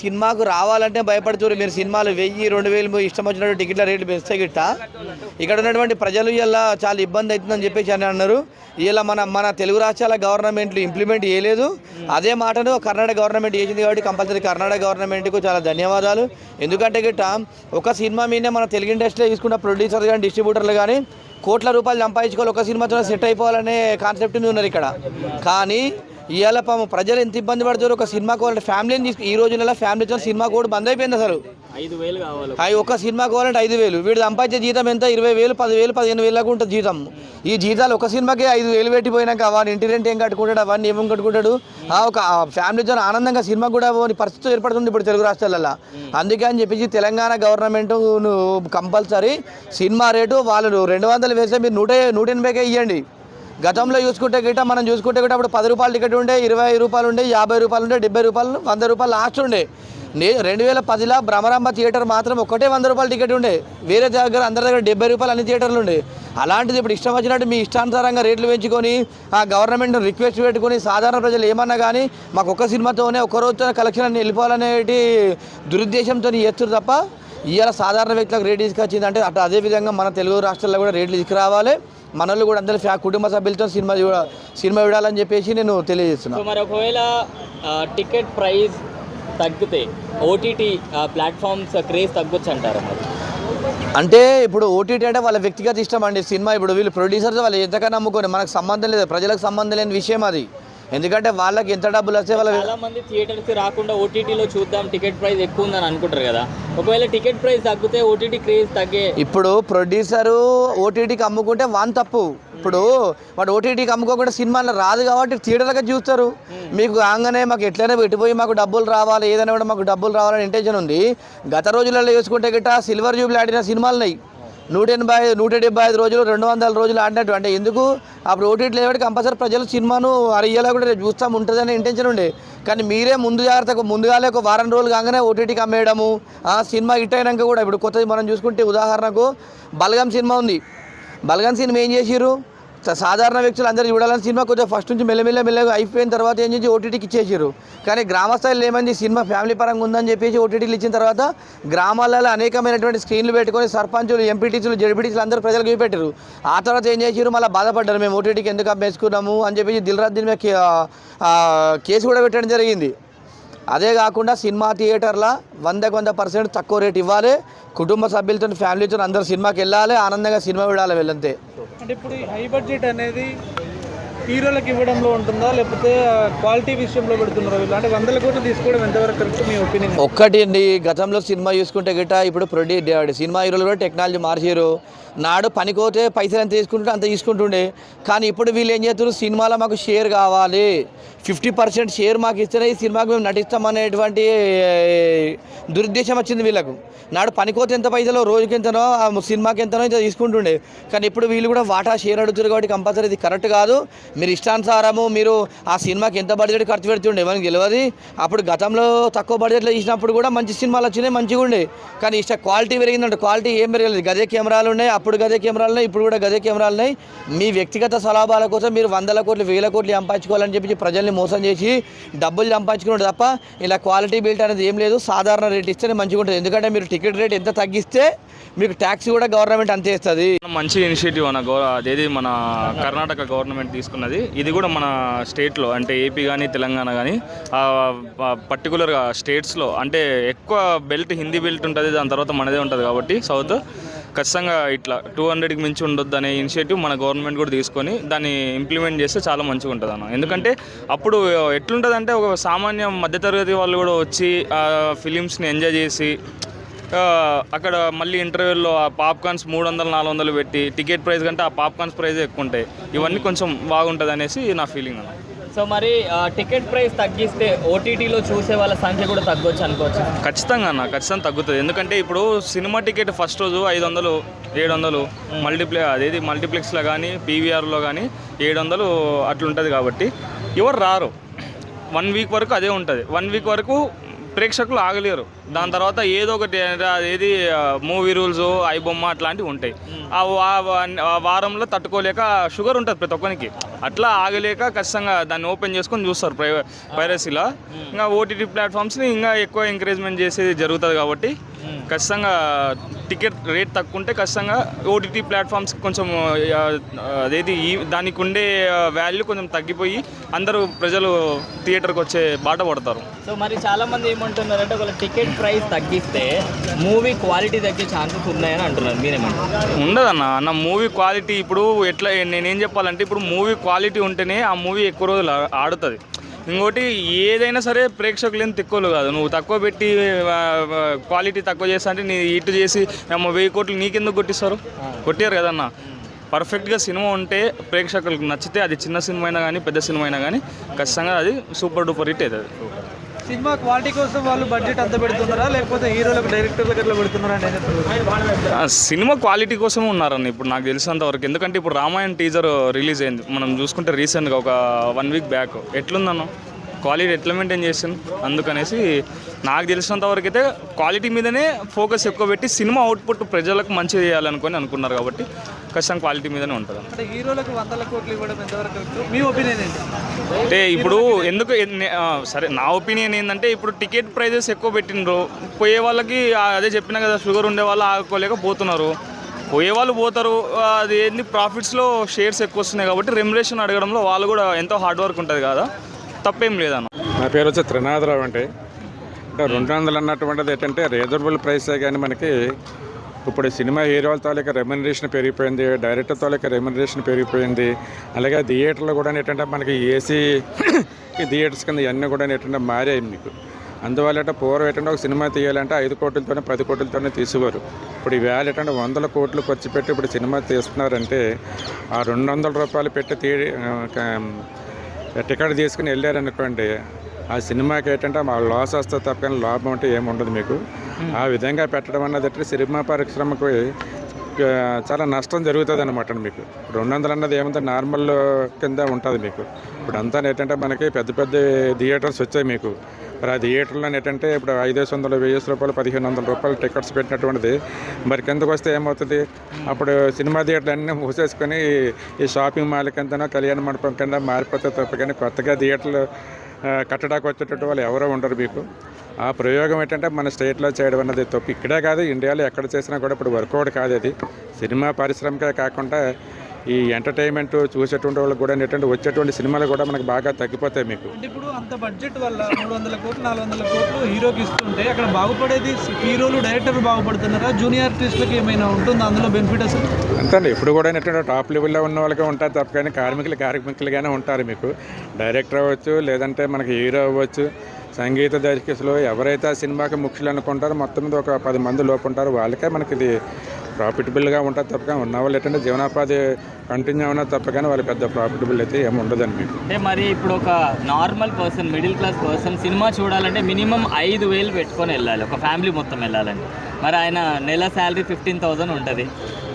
సినిమాకు రావాలంటే భయపడుతున్నారు మీరు సినిమాలు వెయ్యి రెండు వేలు ఇష్టం వచ్చినట్టు టికెట్ల రేట్లు పెంచితే గిట్ట. ఇక్కడ ఉన్నటువంటి ప్రజలు ఇలా చాలా ఇబ్బంది అవుతుందని చెప్పేసి అని అన్నారు. ఇలా మన మన తెలుగు రాష్ట్రాల గవర్నమెంట్లు ఇంప్లిమెంట్ చేయలేదు. అదే మాటను కర్ణాటక గవర్నమెంట్ చేసింది కాబట్టి కంపల్సరీ కర్ణాటక గవర్నమెంట్కు చాలా ధన్యవాదాలు. ఎందుకంటే గిట్ట ఒక సినిమా మీదే మన తెలుగు ఇండస్ట్రీలో తీసుకున్న ప్రొడ్యూసర్ కానీ డిస్ట్రిబ్యూటర్లు కానీ కోట్ల రూపాయలు సంపాదించుకోవాలి. ఒక సినిమాతో సెట్ అయిపోవాలనే కాన్సెప్ట్ మీద ఉన్నారు ఇక్కడ. కానీ ఇవాళ పాపం ప్రజలు ఎంత ఇబ్బంది పడుతారు ఒక సినిమాకు వాళ్ళ ఫ్యామిలీని తీసుకు ఈ రోజులలో ఫ్యామిలీతో సినిమా కూడా బంద్ అయిపోయింది అసలు. ఐదు వేలు కావాలి. అవి ఒక సినిమా కావాలంటే ఐదు వేలు. వీడు సంపాదించే జీతం ఎంత? ఇరవై వేలు పదివేలు పదిహేను వేలకు ఉంటుంది జీతం. ఈ జీతాలు ఒక సినిమాకే ఐదు వేలు పెట్టిపోయినాక వాడిని ఇంటి రెంట్ ఏం కట్టుకుంటాడు? అవన్నీ ఏమేం కట్టుకుంటాడు? ఆ ఒక ఫ్యామిలీతో ఆనందంగా సినిమా కూడా పోని పరిస్థితి ఏర్పడుతుంది ఇప్పుడు తెలుగు రాష్ట్రాలలో. అందుకే అని చెప్పేసి Telangana government compulsory cinema rate వాళ్ళు రెండు వందలు వేస్తే మీరు నూట నూట ఎనభైకే ఇవ్వండి గతంలో చూసుకుంటే గిట్ట మనం చూసుకుంటే గిట్ట అప్పుడు పది రూపాయలు టికెట్ ఉండే ఇరవై రూపాయలు ఉండే యాభై రూపాయలు ఉండే డెబ్బై రూపాయలు వంద రూపాయలు లాస్ట్ ఉండే. నే రెండు వేల పదిలో భ్రమరాంబ థియేటర్ మాత్రం ఒకటే వంద రూపాయల టికెట్ ఉండే. వేరే దగ్గర అందరి దగ్గర డెబ్బై రూపాయలు అన్ని థియేటర్లు ఉండే. అలాంటిది ఇప్పుడు ఇష్టం వచ్చినట్టు మీ ఇష్టానుసారంగా రేట్లు పెంచుకొని ఆ గవర్నమెంట్ రిక్వెస్ట్ పెట్టుకొని సాధారణ ప్రజలు ఏమన్నా కానీ మాకు ఒక్క సినిమాతోనే ఒక్క రోజుతో కలెక్షన్ అన్ని వెళ్ళిపోవాలనేటి దురుద్దేశంతో చేస్తారు తప్ప ఇవాళ సాధారణ వ్యక్తులకు రేట్ తీసుకొచ్చింది అంటే అటు అదే విధంగా మన తెలుగు రాష్ట్రాల్లో కూడా రేట్లు తీసుకురావాలి. మనోళ్ళు కూడా అందరూ ఫ్యా కుటుంబ సభ్యులతో సినిమా చూడ సినిమా చూడాలని చెప్పేసి నేను తెలియజేస్తున్నాను మరి ఒకవేళ టికెట్ ప్రైస్ తగ్గితే ఓటీటీ ప్లాట్ఫామ్స్ క్రేజ్ తగ్గొచ్చు అంటారా అంటే ఇప్పుడు ఓటీటీ అంటే వాళ్ళ వ్యక్తిగత ఇష్టం అండి. సినిమా ఇప్పుడు వీళ్ళు ప్రొడ్యూసర్స్ వాళ్ళు ఎంతకన్నా నమ్ముకొని మనకు సంబంధం లేదు. ప్రజలకు సంబంధం లేని విషయం అది. ఎందుకంటే వాళ్ళకి ఎంత డబ్బులు వస్తే వాళ్ళ చాలా మంది థియేటర్స్కి రాకుండా ఓటీటీలో చూద్దాం టికెట్ ప్రైస్ ఎక్కువ ఉందని అనుకుంటారు కదా. ఒకవేళ టికెట్ ప్రైస్ తగ్గితే ఓటీటీ క్రేజ్ తగ్గే. ఇప్పుడు ప్రొడ్యూసరు ఓటీటీకి అమ్ముకుంటే వాన్ తప్పు. ఇప్పుడు వాడు ఓటీటీకి అమ్ముకోకుండా సినిమాలో రాదు కాబట్టి థియేటర్గా చూస్తారు. మీకు కాగానే మాకు ఎట్లయినా పెట్టిపోయి మాకు డబ్బులు రావాలి ఏదైనా కూడా మాకు డబ్బులు రావాలని ఇంటెన్షన్ ఉంది. గత రోజులలో చూసుకుంటే గిట్ట సిల్వర్ జూబ్లీ ఆడిన సినిమాలున్నాయి నూట ఎనభై నూట డెబ్బై ఐదు రోజులు రెండు వందల రోజులు ఆడినట్టు. అంటే ఎందుకు? అప్పుడు ఓటీటీ లేవాడు కంపల్సరీ ప్రజలు సినిమాను అరియ్యేలా కూడా రేపు చూస్తాం ఉంటుందనే ఇంటెన్షన్ ఉండే. కానీ మీరే ముందు జాగ్రత్తగా ముందుగాలే ఒక వారం రోజులు కాగానే ఓటీటీకి అమ్మేయడము ఆ సినిమా హిట్ అయినాక కూడా. ఇప్పుడు కొత్తది మనం చూసుకుంటే ఉదాహరణకు బలగం సినిమా ఉంది. బలగం సినిమా ఏం చేసిరు సాధారణ వ్యక్తులు అందరూ చూడాలని సినిమా కొంచెం ఫస్ట్ నుంచి మెల్లమెల్ల మెల్లగా అయిపోయిన తర్వాత ఏం చేసి ఓటీటీకి ఇచ్చేసారు కానీ గ్రామ స్థాయిలో ఏమైంది? సినిమా ఫ్యామిలీ పరంగా ఉందని చెప్పేసి ఓటీటీలు ఇచ్చిన తర్వాత గ్రామాలలో అనేకమైనటువంటి స్క్రీన్లు పెట్టుకొని సర్పంచులు ఎంపీటీసీలు జడ్పీటీసీలు అందరూ ప్రజలకు చూపెట్టారు ఆ తర్వాత ఏం చేసారు మళ్ళీ బాధపడ్డారు. మేము ఓటీటీకి ఎందుకు అమ్మేసుకున్నాము అని చెప్పేసి దిల్రాజ్ దీని మీద కేసు కూడా పెట్టడం జరిగింది. అదే కాకుండా సినిమా థియేటర్ల వందకు వంద పర్సెంట్ తక్కువ రేట్ ఇవ్వాలి. కుటుంబ సభ్యులతో ఫ్యామిలీతో అందరూ సినిమాకి వెళ్ళాలి. ఆనందంగా సినిమా చూడాలి వెళ్ళంతే. అంటే ఇప్పుడు ఈ హై బడ్జెట్ అనేది హీరోలకు ఇవ్వడంలో ఉంటుందా? లేకపోతే క్వాలిటీ విషయంలో పెడుతున్నారా వీళ్ళు? అంటే వందల కోట్లు తీసుకోవడం ఎంతవరకు కరెక్ట్ మీ ఒపీనియన్ ఒక్కటి అండి గతంలో సినిమా చూసుకుంటే గిట్ట ఇప్పుడు ప్రొడ్యూ సినిమా హీరోలు కూడా టెక్నాలజీ మార్చారు. నాడు పనికోతే పైసలు ఎంత తీసుకుంటుంటే అంత తీసుకుంటుండే. కానీ ఇప్పుడు వీళ్ళు ఏం చేస్తున్నారు? సినిమాలో మాకు షేర్ కావాలి. ఫిఫ్టీ పర్సెంట్ షేర్ మాకు ఇస్తేనే ఈ సినిమాకి మేము నటిస్తామనేటువంటి దురుద్దేశం వచ్చింది వీళ్ళకు. నాడు పనికోతే ఎంత పైసలో? రోజుకి ఎంతనో ఆ సినిమాకి ఎంతనో ఇంత తీసుకుంటుండే. కానీ ఇప్పుడు వీళ్ళు కూడా వాటా షేర్ అడుగుతారు కాబట్టి కంపల్సరీ ఇది కరెక్ట్ కాదు. మీరు ఇష్టానుసారము మీరు ఆ సినిమాకి ఎంత బడ్జెట్ ఖర్చు పెడుతుండే? మనకి తెలియదు. అప్పుడు గతంలో తక్కువ బడ్జెట్లో తీసినప్పుడు కూడా మంచి సినిమాలు వచ్చినాయి మంచిగా ఉండే. కానీ ఇష్ట క్వాలిటీ పెరిగిందంటే. క్వాలిటీ ఏం పెరగలేదు. గదే కెమెరాలు ఉన్నాయి అప్పుడు గదే కెమెరాలు ఉన్నాయి ఇప్పుడు కూడా గదే కెమెరాలు ఉన్నాయి. మీ వ్యక్తిగత స్వలాభాల కోసం మీరు వందల కోట్లు వేల కోట్లు సంపాదించుకోవాలని చెప్పి ప్రజల్ని మోసం చేసి డబ్బులు సంపాదించుకున్నాడు తప్ప ఇలా క్వాలిటీ బిల్ట్ అనేది ఏం లేదు. సాధారణ రేట్ ఇస్తేనే మంచిగా ఉంటుంది. ఎందుకంటే మీరు టికెట్ రేట్ ఎంత తగ్గిస్తే మీకు ట్యాక్స్ కూడా గవర్నమెంట్ అంతే ఇస్తుంది. మంచి ఇనిషియేటివ్ అన్న గౌ అదేది మన కర్ణాటక గవర్నమెంట్ తీసుకున్నది. ఇది కూడా మన స్టేట్లో అంటే ఏపీ కానీ తెలంగాణ కానీ పర్టికులర్గా స్టేట్స్లో అంటే ఎక్కువ బెల్ట్ హిందీ బెల్ట్ ఉంటుంది దాని తర్వాత మనదే ఉంటుంది కాబట్టి సౌత్. ఖచ్చితంగా ఇట్లా టూ హండ్రెడ్కి మించి ఉండొద్దు అనే ఇనిషియేటివ్ మన గవర్నమెంట్ కూడా తీసుకొని దాన్ని ఇంప్లిమెంట్ చేస్తే చాలా మంచిగా ఉంటుంది అన్న. ఎందుకంటే అప్పుడు ఎట్లుంటుంది అంటే ఒక సామాన్య మధ్యతరగతి వాళ్ళు కూడా వచ్చి ఆ ఫిలిమ్స్ని ఎంజాయ్ చేసి అక్కడ మళ్ళీ ఇంటర్వ్యూల్లో ఆ పాప్కార్న్స్ మూడు వందలు నాలుగు వందలు పెట్టి టికెట్ ప్రైస్ కంటే ఆ పాప్కార్న్స్ ప్రైస్ ఎక్కువ ఉంటాయి ఇవన్నీ కొంచెం బాగుంటుంది అనేసి నా ఫీలింగ్ అన్న. సో మరి టికెట్ ప్రైస్ తగ్గిస్తే ఓటీటీలో చూసే వాళ్ళ సంఖ్య కూడా తగ్గొచ్చు అనుకోవచ్చు. ఖచ్చితంగా అన్న ఖచ్చితంగా తగ్గుతుంది. ఎందుకంటే ఇప్పుడు సినిమా టికెట్ ఫస్ట్ రోజు ఐదు వందలు ఏడు వందలు మల్టీప్లే అదేది మల్టీప్లెక్స్లో కానీ పీవీఆర్లో కానీ ఏడు వందలు అట్లుంటుంది కాబట్టి ఎవరు రారు. వన్ వీక్ వరకు అదే ఉంటుంది. వన్ వీక్ వరకు ప్రేక్షకులు ఆగలేరు. దాని తర్వాత ఏదో ఒకటి ఏది మూవీ రూల్స్ ఐబొమ్మ అట్లాంటివి ఉంటాయి. ఆ వారంలో తట్టుకోలేక షుగర్ ఉంటుంది ప్రతి ఒక్కరికి. అట్లా ఆగలేక ఖచ్చితంగా దాన్ని ఓపెన్ చేసుకొని చూస్తారు ప్రై పైరసీలో ఇంకా ఓటీటీ ప్లాట్ఫామ్స్ని ఇంకా ఎక్కువ ఎంకరేజ్మెంట్ చేసేది జరుగుతుంది కాబట్టి ఖచ్చితంగా టికెట్ రేట్ తక్కువ ఉంటే ఖచ్చితంగా ఓటీటీ ప్లాట్ఫామ్స్కి కొంచెం అదేది ఈ దానికి ఉండే వాల్యూ కొంచెం తగ్గిపోయి అందరూ ప్రజలు థియేటర్కి వచ్చే బాట పడతారు. సో మరి చాలా మంది ఏమంటున్నారంటే ఒకవేళ టికెట్ ప్రైస్ తగ్గిస్తే మూవీ క్వాలిటీ తగ్గే ఛాన్సెస్ ఉన్నాయని అంటున్నారు. మీరేమంటారు? ఉండదన్న. అన్న మూవీ క్వాలిటీ ఇప్పుడు ఎట్లా నేనేం చెప్పాలంటే ఇప్పుడు మూవీ క్వాలిటీ క్వాలిటీ ఉంటేనే ఆ మూవీ ఎక్కువ రోజులు ఆడుతుంది. ఇంకోటి ఏదైనా సరే ప్రేక్షకులు ఏం తిక్కువలు కాదు. నువ్వు తక్కువ పెట్టి క్వాలిటీ తక్కువ చేస్తా అంటే నీ ఇటు చేసి ఏమో వెయ్యి కోట్లు నీకెందుకు కొట్టిస్తారు? కొట్టారు కదన్నా పర్ఫెక్ట్గా సినిమా ఉంటే ప్రేక్షకులకు నచ్చితే అది చిన్న సినిమా అయినా కానీ పెద్ద సినిమా అయినా కానీ ఖచ్చితంగా అది సూపర్ డూపర్ హిట్ అవుతుంది సినిమా క్వాలిటీ కోసం వాళ్ళు బడ్జెట్ అంత పెడుతున్నారా? లేకపోతే హీరోలకు డైరెక్టర్లకు ఎట్లా పెడుతున్నారా సినిమా క్వాలిటీ కోసం ఉన్నారని ఇప్పుడు నాకు తెలిసినంత వరకు. ఎందుకంటే ఇప్పుడు రామాయణ టీజర్ రిలీజ్ అయింది. మనం చూసుకుంటే రీసెంట్గా ఒక వన్ వీక్ బ్యాక్ ఎట్లుందన్నా? క్వాలిటీ ఎట్లా మెయింటైన్ చేసింది అందుకనేసి నాకు తెలిసినంత వరకు అయితే క్వాలిటీ మీదనే ఫోకస్ ఎక్కువ పెట్టి సినిమా అవుట్పుట్ ప్రజలకు మంచి చేయాలనుకొని అనుకున్నారు కాబట్టి ఖచ్చితంగా క్వాలిటీ మీదనే ఉంటుంది. అంటే హీరోలకు వందల కోట్లు ఇవ్వడం ఎంతవరకు మీ ఒపీనియన్ ఏంటి? అంటే ఇప్పుడు ఎందుకు ఎన్ని- సరే నా ఒపీనియన్ ఏంటంటే ఇప్పుడు టికెట్ ప్రైజెస్ ఎక్కువ పెట్టిండ్రు. పోయే వాళ్ళకి అదే చెప్పినా కదా షుగర్ ఉండే వాళ్ళు ఆగలేక పోతున్నారు. పోయే వాళ్ళు పోతారు. అది ఏంది ప్రాఫిట్స్లో షేర్స్ ఎక్కువ వస్తున్నాయి కాబట్టి రెమ్యులేషన్ అడగడంలో వాళ్ళు కూడా ఎంతో హార్డ్ వర్క్ ఉంటుంది కదా. తప్పేం లేదన్న. నా పేరు వచ్చి త్రినాథరావు అండి. రెండు వందలు అన్నటువంటిది ఏంటంటే రీజనబుల్ ప్రైసే కానీ మనకి ఇప్పుడు సినిమా హీరోల తాలూకా రెమ్యునరేషన్ పెరిగిపోయింది డైరెక్టర్ తాలూకా రెమ్యునరేషన్ పెరిగిపోయింది అలాగే థియేటర్లో కూడా ఏంటంటే మనకి ఏసీ థియేటర్స్ కింద ఇవన్నీ కూడా ఏంటంటే మారాయి మీకు. అందువల్ల ఏంటంటే పూర్వం ఏంటంటే ఒక సినిమా తీయాలంటే ఐదు కోట్లతోనే పది కోట్లతోనే తీసేవారు. ఇప్పుడు ఈవేళ ఏంటంటే వందల కోట్లు ఖర్చు పెట్టి ఇప్పుడు సినిమా తీస్తున్నారంటే ఆ రెండు వందల రూపాయలు పెట్టి తీ టికెట్ తీసుకుని వెళ్ళారనుకోండి ఆ సినిమాకి ఏంటంటే మా లాస్ వస్తే తప్ప కానీ లాభం అంటే ఏముండదు మీకు. ఆ విధంగా పెట్టడం అన్నది అంటే సినిమా పరిశ్రమకు చాలా నష్టం జరుగుతుంది అనమాట మీకు. రెండు వందలు అన్నది ఏమంటే నార్మల్ కింద ఉంటుంది మీకు. ఇప్పుడు అంతా ఏంటంటే మనకి పెద్ద పెద్ద థియేటర్స్ వచ్చాయి మీకు. మరి ఆ థియేటర్లో ఏంటంటే ఇప్పుడు ఐదేసి వందలు వెయ్యేసి రూపాయలు పదిహేను వందల రూపాయలు టికెట్స్ పెట్టినటువంటిది. మరి కిందకు వస్తే ఏమవుతుంది? అప్పుడు సినిమా థియేటర్లు అన్నీ మూసేసుకొని ఈ షాపింగ్ మాల్ కిందనో కళ్యాణ మండపం కింద మారిపోతే తప్ప కానీ కొత్తగా థియేటర్లు కట్టడానికి వచ్చేటట్టు వాళ్ళు ఎవరో ఉండరు మీకు. ఆ ప్రయోగం ఏంటంటే మన స్టేట్లో చేయడం అన్నది తప్పు. ఇక్కడే కాదు ఇండియాలో ఎక్కడ చేసినా కూడా ఇప్పుడు వర్కౌట్ కాదు అది. సినిమా పరిశ్రమకే కాకుండా ఈ ఎంటర్టైన్మెంట్ చూసేటువంటి వాళ్ళకి కూడా ఏంటంటే వచ్చేటువంటి సినిమాలు కూడా మనకు బాగా తగ్గిపోతాయి మీకు. ఇప్పుడు అంత బడ్జెట్ వల్ల మూడు వందల కోట్లు నాలుగు వందల కోట్లు హీరోకి ఇస్తుంటే అక్కడ బాగుపడేది హీరోలు డైరెక్టర్లు బాగుపడుతున్నారా? జూనియర్ ఆర్టిస్టులకు ఏమైనా ఉంటుందా? అందులో బెనిఫిట్ అసలు? అంతే ఇప్పుడు కూడా ఏంటంటే టాప్ లెవెల్లో ఉన్న వాళ్ళకే ఉంటారు తప్ప కానీ కార్మికులు కార్మికులుగానే ఉంటారు మీకు. డైరెక్టర్ అవ్వచ్చు లేదంటే మనకి హీరో అవ్వచ్చు. సంగీత దర్శకులు ఎవరైతే ఆ సినిమాకి ముఖ్యులు అనుకుంటారో మొత్తం మీద ఒక పది మంది లోపు ఉంటారు. వాళ్ళకే మనకి ఇది ప్రాఫిటబుల్గా ఉంటుంది తప్ప కానీ ఉన్న వాళ్ళు ఏంటంటే జీవనోపాధి కంటిన్యూ అవునా తప్ప కానీ వాళ్ళు పెద్ద ప్రాఫిటబుల్ అయితే ఏమి ఉండదండి. మీకు అంటే మరి ఇప్పుడు ఒక normal person middle class person cinema చూడాలంటే మినిమం ఐదు వేలు పెట్టుకొని వెళ్ళాలి ఒక ఫ్యామిలీ మొత్తం వెళ్ళాలండి మరి ఆయన నెల శాలరీ ఫిఫ్టీన్ థౌసండ్ ఉంటుంది.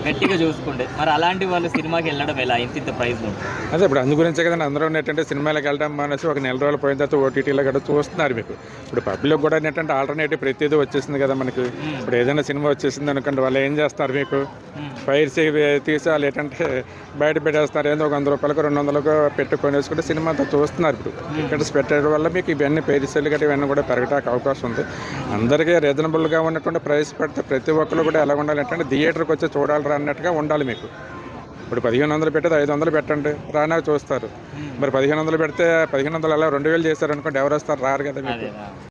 గట్టిగా చూసుకుంటే. మరి అలాంటి వాళ్ళు సినిమాకి వెళ్ళడం ఎలా? ఇంత ఇంత ఉంటుంది అదే ఇప్పుడు అందు గురించే కదండి. అందరూ ఏంటంటే సినిమాలకు వెళ్ళడం మానేసి ఒక నెల రోజులు పోయిన తర్వాత ఓటీటీలో కూడా చూస్తున్నారు మీకు. ఇప్పుడు పబ్లిక్ కూడా ఏంటంటే ఆల్టర్నేటివ్ ప్రతిదీ వచ్చేసింది కదా మనకి. ఇప్పుడు ఏదైనా సినిమా వచ్చేసింది అనుకోండి వాళ్ళు ఏం చేస్తారు మీకు? ఫైర్స్ తీసి వాళ్ళు ఏంటంటే బయట పెట్టేస్తారు ఏందో ఒక వంద రూపాయలకు రెండు వందలకు పెట్టుకొని వేసుకుంటే సినిమా అంతా చూస్తున్నారు ఇప్పుడు. టికెట్స్ పెట్టడం వల్ల మీకు ఇవన్నీ పేరిసెల్ గట్టి ఇవన్నీ కూడా పెరగడానికి అవకాశం ఉంది. అందరికీ రీజనబుల్గా ఉన్నటువంటి ప్రైస్ పెడితే ప్రతి ఒక్కరు కూడా ఎలా ఉండాలి అంటే థియేటర్కి వచ్చి చూడాలి అన్నట్టుగా ఉండాలి మీకు. ఇప్పుడు పదిహేను వందలు పెట్టేది ఐదు వందలు పెట్టండి రానా చూస్తారు. మరి పదిహేను వందలు పెడితే పదిహేను వందలు అలా రెండు వేలు చేశారనుకోండి ఎవరు వస్తారు? రారు కదా మీకు.